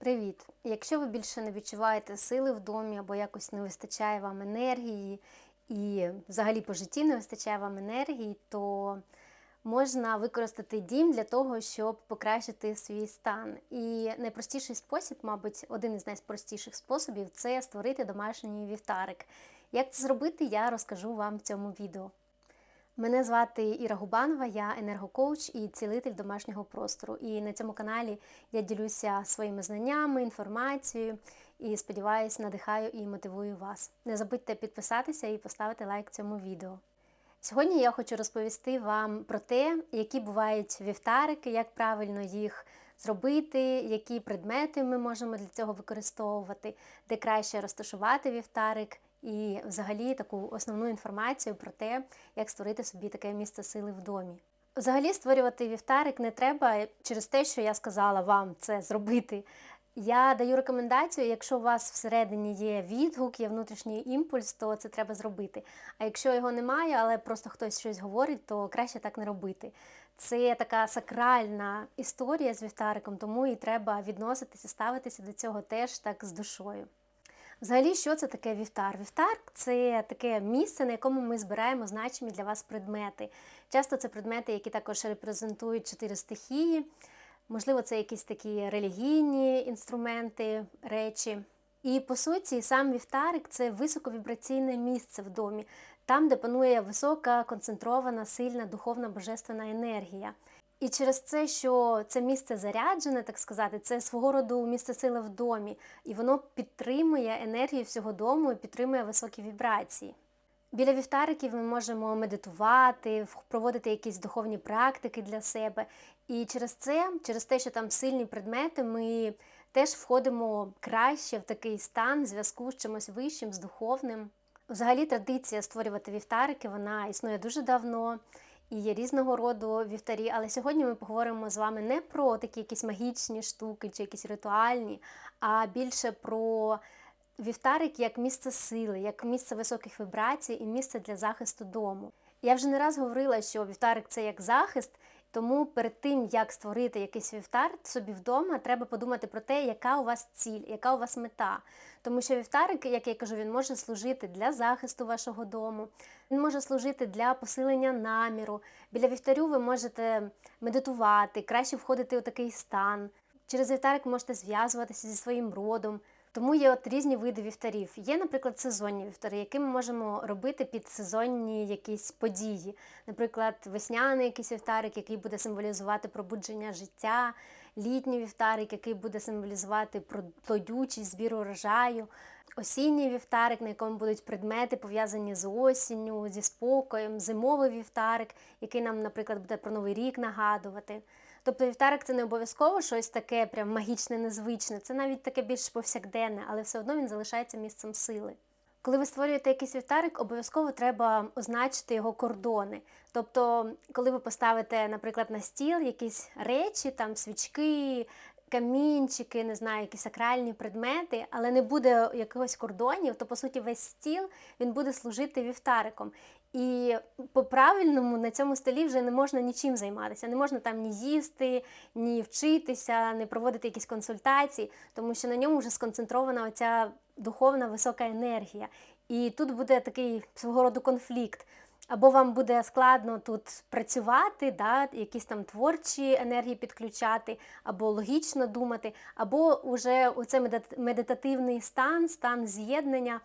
Привіт! Якщо ви більше не відчуваєте сили в домі або якось не вистачає вам енергії, і взагалі по житті не вистачає вам енергії, то можна використати дім для того, щоб покращити свій стан. І найпростіший спосіб, мабуть, один із найпростіших способів це створити домашній вівтарик. Як це зробити, я розкажу вам в цьому відео. Мене звати Іра Губанова, я енергокоуч і цілитель домашнього простору. І на цьому каналі я ділюся своїми знаннями, інформацією і сподіваюся, надихаю і мотивую вас. Не забудьте підписатися і поставити лайк цьому відео. Сьогодні я хочу розповісти вам про те, які бувають вівтарики, як правильно їх зробити, які предмети ми можемо для цього використовувати, де краще розташувати вівтарик і взагалі таку основну інформацію про те, як створити собі таке місце сили в домі. Взагалі створювати вівтарик не треба через те, що я сказала вам це зробити. Я даю рекомендацію, якщо у вас всередині є відгук, є внутрішній імпульс, то це треба зробити. А якщо його немає, але просто хтось щось говорить, то краще так не робити. Це така сакральна історія з вівтариком, тому і треба відноситися, ставитися до цього теж так з душою. Взагалі, що це таке вівтар? Вівтар це таке місце, на якому ми збираємо значимі для вас предмети. Часто це предмети, які також репрезентують чотири стихії. Можливо, це якісь такі релігійні інструменти, речі. І по суті, сам вівтарик це високовібраційне місце в домі, там, де панує висока, концентрована, сильна духовна божественна енергія. І через це, що це місце заряджене, так сказати, це свого роду місце сили в домі, і воно підтримує енергію всього дому і підтримує високі вібрації. Біля вівтариків ми можемо медитувати, проводити якісь духовні практики для себе. І через це, через те, що там сильні предмети, ми теж входимо краще в такий стан зв'язку з чимось вищим, з духовним. Взагалі, традиція створювати вівтарики, вона існує дуже давно і є різного роду вівтарі. Але сьогодні ми поговоримо з вами не про такі якісь магічні штуки чи якісь ритуальні, а більше про вівтарик як місце сили, як місце високих вібрацій і місце для захисту дому. Я вже не раз говорила, що вівтарик це як захист. Тому перед тим, як створити якийсь вівтар собі вдома, треба подумати про те, яка у вас ціль, яка у вас мета. Тому що вівтарик, як я кажу, він може служити для захисту вашого дому, він може служити для посилення наміру. Біля вівтарю ви можете медитувати, краще входити у такий стан. Через вівтарик можете зв'язуватися зі своїм родом. Тому є от різні види вівтарів. Є, наприклад, сезонні вівтари, які ми можемо робити під сезонні якісь події. Наприклад, весняний якийсь вівтарик, який буде символізувати пробудження життя, літній вівтарик, який буде символізувати плодючість, збір урожаю, осінній вівтарик, на якому будуть предмети пов'язані з осінню, зі спокоєм, зимовий вівтарик, який нам, наприклад, буде про новий рік нагадувати. Тобто вівтарик це не обов'язково щось таке прям магічне, незвичне, це навіть таке більш повсякденне, але все одно він залишається місцем сили. Коли ви створюєте якийсь вівтарик, обов'язково треба означити його кордони. Тобто, коли ви поставите, наприклад, на стіл якісь речі, там свічки, камінчики, не знаю, якісь сакральні предмети, але не буде якогось кордонів, то по суті весь стіл він буде служити вівтариком. І по-правильному на цьому столі вже не можна нічим займатися. Не можна там ні їсти, ні вчитися, не проводити якісь консультації, тому що на ньому вже сконцентрована оця духовна висока енергія. І тут буде такий свого роду конфлікт. Або вам буде складно тут працювати, да, якісь там творчі енергії підключати, або логічно думати, або вже у цей медитативний стан, стан з'єднання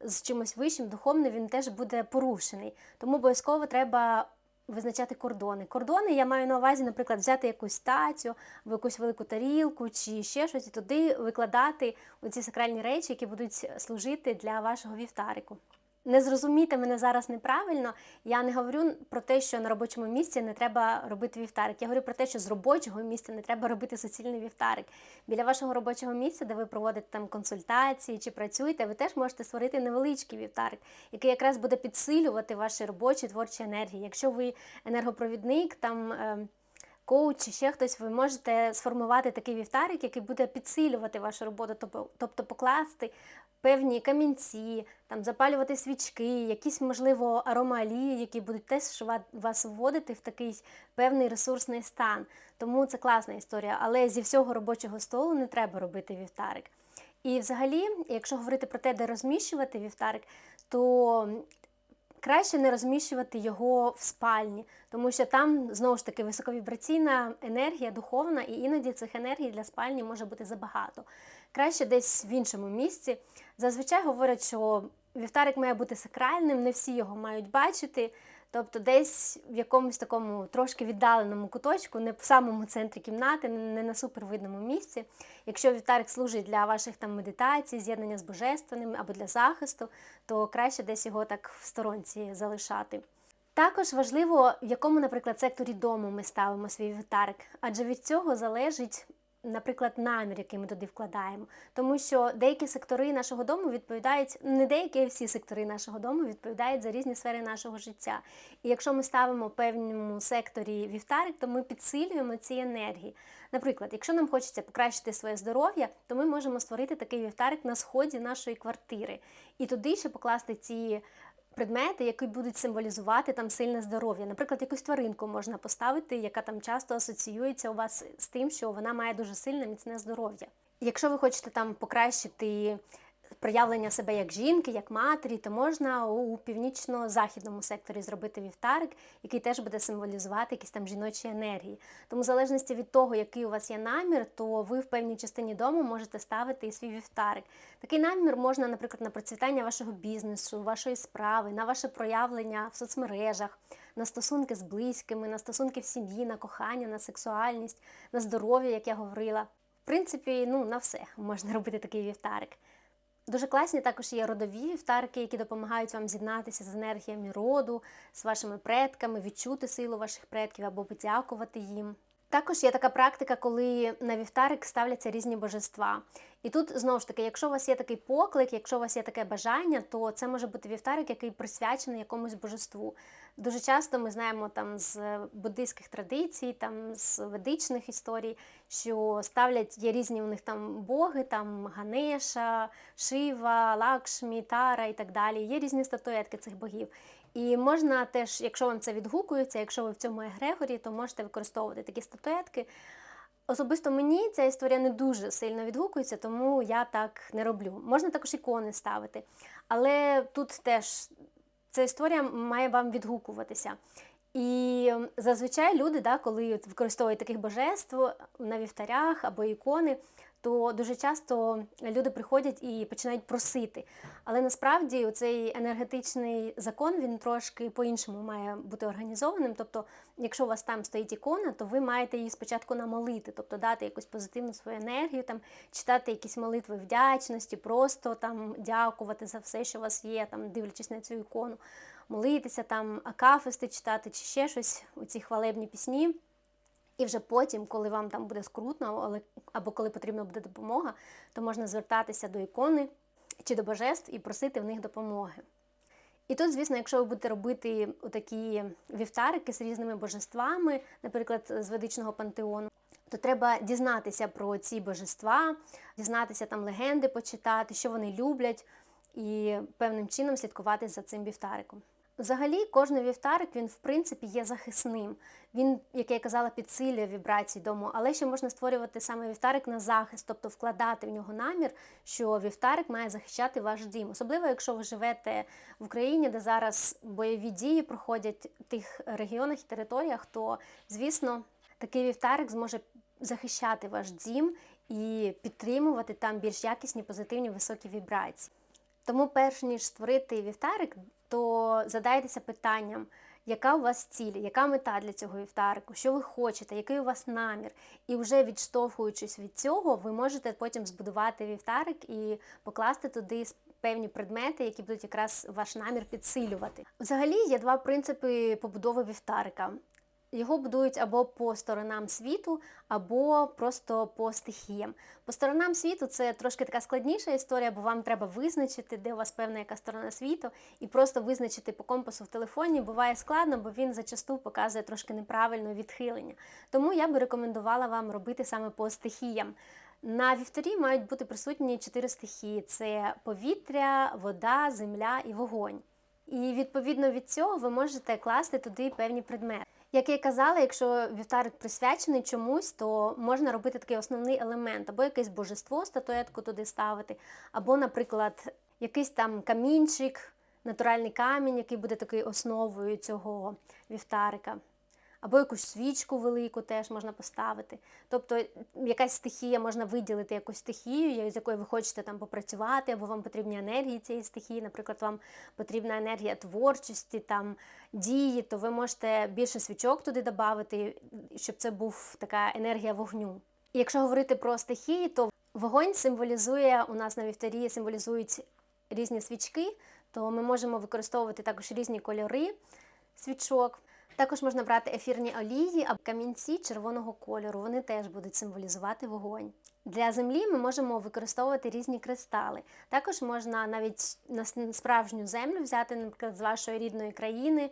з чимось вищим, духовним, він теж буде порушений. Тому обов'язково треба визначати кордони. Кордони я маю на увазі, наприклад, взяти якусь стацю або якусь велику тарілку чи ще щось, і туди викладати оці сакральні речі, які будуть служити для вашого вівтарику. Не зрозумійте мене зараз неправильно. Я не говорю про те, що на робочому місці не треба робити вівтарик. Я говорю про те, що з робочого місця не треба робити суцільний вівтарик. Біля вашого робочого місця, де ви проводите там консультації чи працюєте, ви теж можете створити невеличкий вівтарик, який якраз буде підсилювати ваші робочі творчі енергії. Якщо ви енергопровідник, там. Е коуч чи ще хтось, ви можете сформувати такий вівтарик, який буде підсилювати вашу роботу, тобто, тобто покласти певні камінці, там запалювати свічки, якісь, можливо, аромалії, які будуть теж вас вводити в такий певний ресурсний стан. Тому це класна історія. Але зі всього робочого столу не треба робити вівтарик. І взагалі, якщо говорити про те, де розміщувати вівтарик, то краще не розміщувати його в спальні, тому що там знову ж таки високовібраційна енергія духовна, і іноді цих енергій для спальні може бути забагато. Краще десь в іншому місці. Зазвичай говорять, що вівтарик має бути сакральним, не всі його мають бачити. Тобто десь в якомусь такому трошки віддаленому куточку, не в самому центрі кімнати, не на супервидному місці. Якщо вівтарик служить для ваших там медитацій, з'єднання з божественним або для захисту, то краще десь його так в сторонці залишати. Також важливо, в якому, наприклад, секторі дому ми ставимо свій вівтарик, адже від цього залежить наприклад, намір, який ми туди вкладаємо. Тому що деякі сектори нашого дому відповідають, не деякі, а всі сектори нашого дому відповідають за різні сфери нашого життя. І якщо ми ставимо певному секторі вівтарик, то ми підсилюємо ці енергії. Наприклад, якщо нам хочеться покращити своє здоров'я, то ми можемо створити такий вівтарик на сході нашої квартири і туди ще покласти ці предмети, які будуть символізувати там сильне здоров'я. Наприклад, якусь тваринку можна поставити, яка там часто асоціюється у вас з тим, що вона має дуже сильне міцне здоров'я. Якщо ви хочете там покращити проявлення себе як жінки, як матері, то можна у північно-західному секторі зробити вівтарик, який теж буде символізувати якісь там жіночі енергії. Тому, в залежності від того, який у вас є намір, то ви в певній частині дому можете ставити і свій вівтарик. Такий намір можна, наприклад, на процвітання вашого бізнесу, вашої справи, на ваше проявлення в соцмережах. На стосунки з близькими, на стосунки в сім'ї, на кохання, на сексуальність, на здоров'я, як я говорила. В принципі, ну на все можна робити такий вівтарик. Дуже класні також є родові вівтарки, які допомагають вам з'єднатися з енергіями роду, з вашими предками, відчути силу ваших предків або подякувати їм. Також є така практика, коли на вівтарик ставляться різні божества. І тут знову ж таки, якщо у вас є такий поклик, якщо у вас є таке бажання, то це може бути вівтарик, який присвячений якомусь божеству. Дуже часто ми знаємо там з буддийських традицій, там з ведичних історій, що ставлять є різні у них там боги, там Ганеша, Шива, Лакшмі, Тара і так далі. Є різні статуетки цих богів. І можна теж, якщо вам це відгукується, якщо ви в цьому егрегорі, то можете використовувати такі статуетки. Особисто мені ця історія не дуже сильно відгукується, тому я так не роблю. Можна також ікони ставити. Але тут теж ця історія має вам відгукуватися. І зазвичай люди, да, коли використовують таких божеств на вівтарях або ікони, то дуже часто люди приходять і починають просити. Але насправді цей енергетичний закон він трошки по-іншому має бути організованим. Тобто, якщо у вас там стоїть ікона, то ви маєте її спочатку намолити, тобто дати якусь позитивну свою енергію, там читати якісь молитви вдячності, просто там дякувати за все, що у вас є, там дивлячись на цю ікону, молитися, там акафисти читати чи ще щось у ці хвалебні пісні. І вже потім, коли вам там буде скрутно, або коли потрібна буде допомога, то можна звертатися до ікони чи до божеств і просити в них допомоги. І тут, звісно, якщо ви будете робити такі вівтарики з різними божествами, наприклад, з ведичного пантеону, то треба дізнатися про ці божества, дізнатися там легенди, почитати, що вони люблять, і певним чином слідкувати за цим вівтариком. Взагалі, кожний вівтарик він в принципі є захисним. Він, як я казала, підсилює вібрації дому, але ще можна створювати саме вівтарик на захист, тобто вкладати в нього намір, що вівтарик має захищати ваш дім. Особливо, якщо ви живете в Україні, де зараз бойові дії проходять в тих регіонах і територіях, то звісно такий вівтарик зможе захищати ваш дім і підтримувати там більш якісні, позитивні високі вібрації. Тому, перш ніж створити вівтарик, то задайтеся питанням, яка у вас ціль, яка мета для цього вівтарику, що ви хочете, який у вас намір. І вже відштовхуючись від цього, ви можете потім збудувати вівтарик і покласти туди певні предмети, які будуть якраз ваш намір підсилювати. Взагалі є два принципи побудови вівтарика. Його будують або по сторонам світу, або просто по стихіям. По сторонам світу це трошки така складніша історія, бо вам треба визначити, де у вас певна яка сторона світу, і просто визначити по компасу в телефоні буває складно, бо він зачасту показує трошки неправильне відхилення. Тому я би рекомендувала вам робити саме по стихіям. На вівторі мають бути присутні чотири стихії: це повітря, вода, земля і вогонь. І відповідно від цього ви можете класти туди певні предмети. Як я казала, якщо вівтарик присвячений чомусь, то можна робити такий основний елемент, або якесь божество, статуетку туди ставити, або, наприклад, якийсь там камінчик, натуральний камінь, який буде такою основою цього вівтарика. Або якусь свічку велику теж можна поставити. Тобто якась стихія можна виділити якусь стихію, з якою ви хочете там попрацювати, або вам потрібні енергії цієї стихії, наприклад, вам потрібна енергія творчості, там дії, то ви можете більше свічок туди додати, щоб це був така енергія вогню. І якщо говорити про стихії, то вогонь символізує у нас на вівтарі, символізують різні свічки, то ми можемо використовувати також різні кольори свічок. Також можна брати ефірні олії або камінці червоного кольору. Вони теж будуть символізувати вогонь. Для землі ми можемо використовувати різні кристали. Також можна навіть на справжню землю взяти, наприклад, з вашої рідної країни,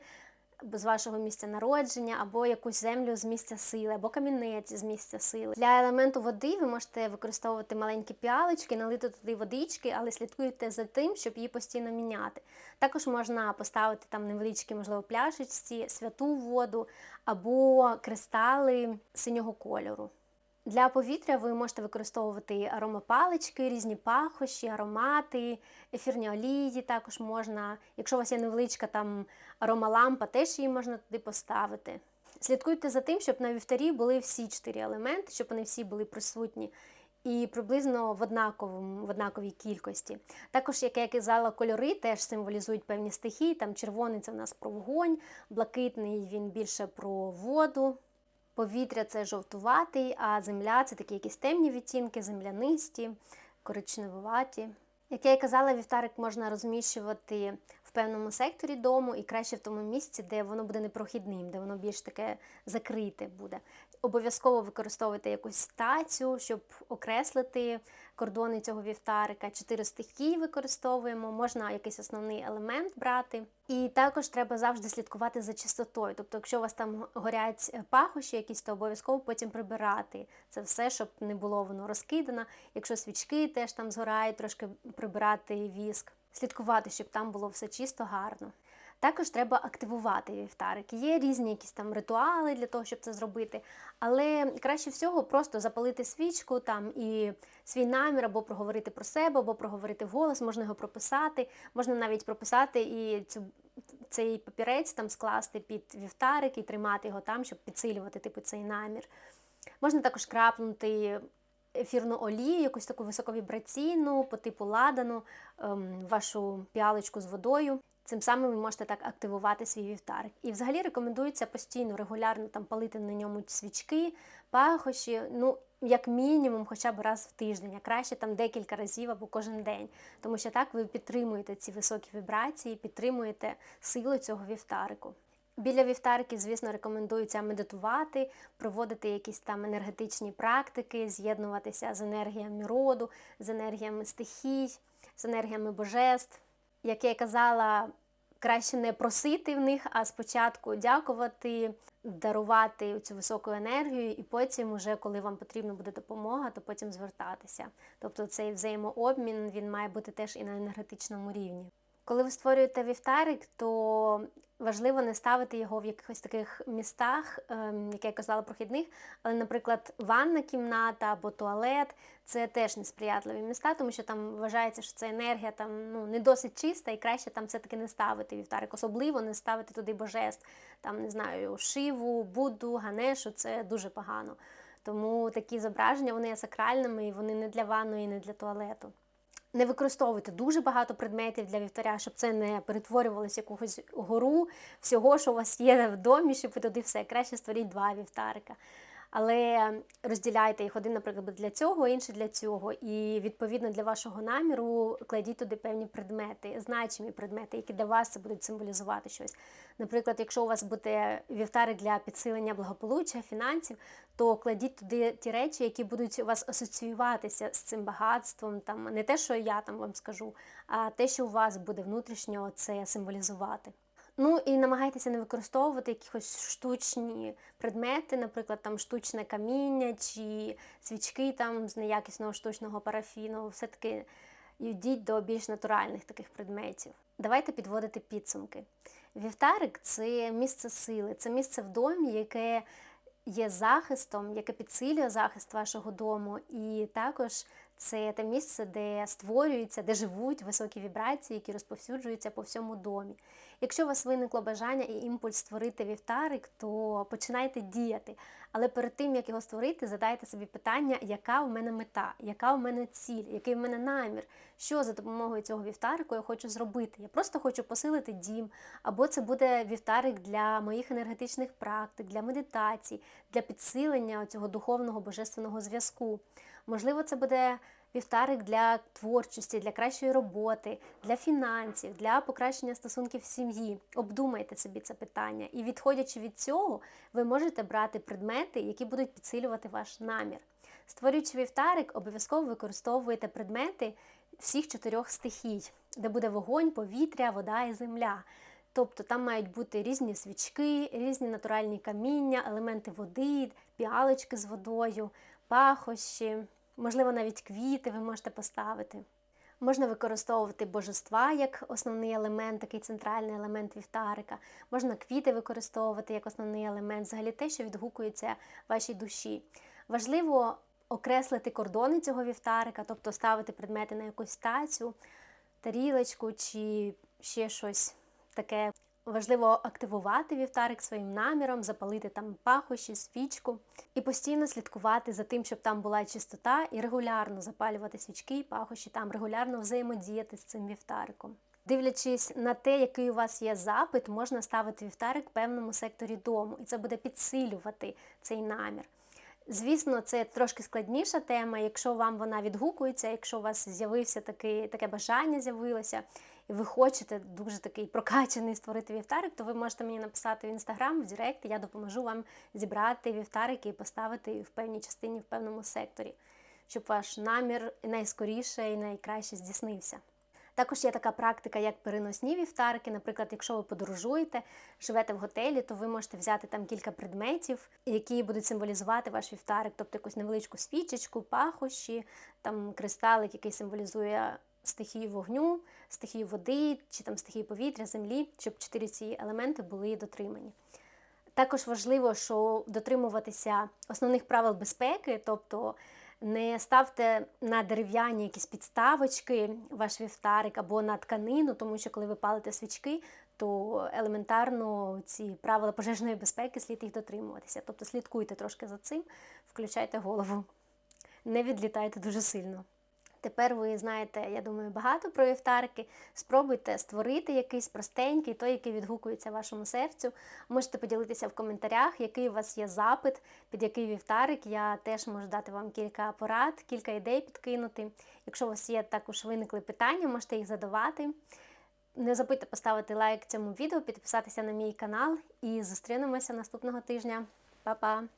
з вашого місця народження, або якусь землю з місця сили, або камінець з місця сили. Для елементу води ви можете використовувати маленькі піалочки, налити туди водички, але слідкуйте за тим, щоб її постійно міняти. Також можна поставити там невеличкі, можливо, пляшечці, святу воду або кристали синього кольору. Для повітря ви можете використовувати аромапалички, різні пахощі, аромати, ефірні олії також можна. Якщо у вас є невеличка там аромалампа, теж її можна туди поставити. Слідкуйте за тим, щоб на вівтарі були всі чотири елементи, щоб вони всі були присутні і приблизно в однаковому, в однаковій кількості. Також, як я казала, кольори теж символізують певні стихії. Там червоний це в нас про вогонь, блакитний він більше про воду. Повітря це жовтуватий, а земля це такі якісь темні відтінки, землянисті, коричневуваті. Як я і казала, вівтарик можна розміщувати в певному секторі дому і краще в тому місці, де воно буде непрохідним, де воно більш таке закрите буде. Обов'язково використовуйте якусь стацію, щоб окреслити кордони цього вівтарика. Чотири стихії використовуємо, можна якийсь основний елемент брати. І також треба завжди слідкувати за чистотою. Тобто, якщо у вас там горять пахощі, якісь, то обов'язково потім прибирати це все, щоб не було воно розкидано. Якщо свічки теж там згорають, трошки прибирати віск, слідкувати, щоб там було все чисто, гарно. Також треба активувати вівтарик. Є різні якісь там ритуали для того, щоб це зробити, але краще всього просто запалити свічку там і свій намір, або проговорити про себе, або проговорити вголос, можна його прописати, можна навіть прописати і цю. Цей папірець там скласти під вівтарик і тримати його там, щоб підсилювати типу, цей намір. Можна також крапнути ефірну олію, якусь таку високовібраційну, по типу ладану, ем, вашу піалочку з водою. Цим самим ви можете так активувати свій вівтарик. І взагалі рекомендується постійно, регулярно там палити на ньому свічки, пахощі, ну, як мінімум, хоча б раз в тиждень, а краще там декілька разів або кожен день. Тому що так ви підтримуєте ці високі вібрації, підтримуєте силу цього вівтарику. Біля вівтариків, звісно, рекомендується медитувати, проводити якісь там енергетичні практики, з'єднуватися з енергіями роду, з енергіями стихій, з енергіями божеств. Як я казала, краще не просити в них, а спочатку дякувати, дарувати цю високу енергію, і потім, уже коли вам потрібна буде допомога, то потім звертатися. Тобто цей взаємообмін він має бути теж і на енергетичному рівні. Коли ви створюєте вівтарик, то важливо не ставити його в якихось таких містах, ем, як я казала, прохідних, але, наприклад, ванна кімната або туалет це теж несприятливі міста, тому що там вважається, що це енергія там ну, не досить чиста, і краще там все-таки не ставити вівтарик, особливо не ставити туди божеств, там не знаю, шиву, Будду, ганешу це дуже погано. Тому такі зображення вони є сакральними і вони не для ванної, не для туалету. Не використовуйте дуже багато предметів для вівтаря, щоб це не перетворювалося якогось гору всього, що у вас є в домі, щоб ви туди все. Краще створіть два вівтарика. Але розділяйте їх один, наприклад, для цього, інший для цього. І відповідно для вашого наміру кладіть туди певні предмети, значимі предмети, які для вас будуть символізувати щось. Наприклад, якщо у вас буде вівтарик для підсилення благополуччя, фінансів, то кладіть туди ті речі, які будуть у вас асоціюватися з цим багатством. Там не те, що я там вам скажу, а те, що у вас буде внутрішньо це символізувати. Ну і намагайтеся не використовувати якісь штучні предмети, наприклад, там штучне каміння чи свічки там з неякісного штучного парафіну. Все-таки йдіть до більш натуральних таких предметів. Давайте підводити підсумки. Вівтарик це місце сили, це місце в домі, яке є захистом, яке підсилює захист вашого дому, і також це те місце, де створюються, де живуть високі вібрації, які розповсюджуються по всьому домі. Якщо у вас виникло бажання і імпульс створити вівтарик, то починайте діяти. Але перед тим, як його створити, задайте собі питання, яка у мене мета, яка у мене ціль, який у мене намір, що за допомогою цього вівтарику я хочу зробити. Я просто хочу посилити дім, або це буде вівтарик для моїх енергетичних практик, для медитацій, для підсилення цього духовного божественного зв'язку. Можливо, це буде вівтарик для творчості, для кращої роботи, для фінансів, для покращення стосунків в сім'ї. Обдумайте собі це питання. І відходячи від цього, ви можете брати предмети, які будуть підсилювати ваш намір. Створюючи вівтарик, обов'язково використовуєте предмети всіх чотирьох стихій, де буде вогонь, повітря, вода і земля. Тобто там мають бути різні свічки, різні натуральні каміння, елементи води, піалочки з водою, пахощі, можливо, навіть квіти ви можете поставити. Можна використовувати божества як основний елемент, такий центральний елемент вівтарика. Можна квіти використовувати як основний елемент, взагалі те, що відгукується вашій душі. Важливо окреслити кордони цього вівтарика, тобто ставити предмети на якусь тацю, тарілочку чи ще щось таке. Важливо активувати вівтарик своїм наміром, запалити там пахощі, свічку і постійно слідкувати за тим, щоб там була чистота, і регулярно запалювати свічки, і пахощі, там регулярно взаємодіяти з цим вівтариком. Дивлячись на те, який у вас є запит, можна ставити вівтарик в певному секторі дому, і це буде підсилювати цей намір. Звісно, це трошки складніша тема. Якщо вам вона відгукується, якщо у вас з'явився таке, бажання, з'явилося, і ви хочете дуже такий прокачаний створити вівтарик, то ви можете мені написати в інстаграм, в Директ, я допоможу вам зібрати вівтарики і поставити в певній частині, в певному секторі, щоб ваш намір найскоріше і найкраще здійснився. Також є така практика, як переносні вівтарики. Наприклад, якщо ви подорожуєте, живете в готелі, то ви можете взяти там кілька предметів, які будуть символізувати ваш вівтарик, тобто якусь невеличку свічечку, пахощі, там кристалик, який символізує стихію вогню, стихію води чи там стихію повітря, землі, щоб чотири ці елементи були дотримані. Також важливо, що дотримуватися основних правил безпеки, тобто не ставте на дерев'яні якісь підставочки, ваш вівтарик або на тканину, тому що коли ви палите свічки, то елементарно ці правила пожежної безпеки слід їх дотримуватися. Тобто слідкуйте трошки за цим, включайте голову, не відлітайте дуже сильно. Тепер ви знаєте, я думаю, багато про вівтарики. Спробуйте створити якийсь простенький, той, який відгукується вашому серцю. Можете поділитися в коментарях, який у вас є запит, під який вівтарик. Я теж можу дати вам кілька порад, кілька ідей підкинути. Якщо у вас є також виникли питання, можете їх задавати. Не забудьте поставити лайк цьому відео, підписатися на мій канал і зустрінемося наступного тижня. Па-па!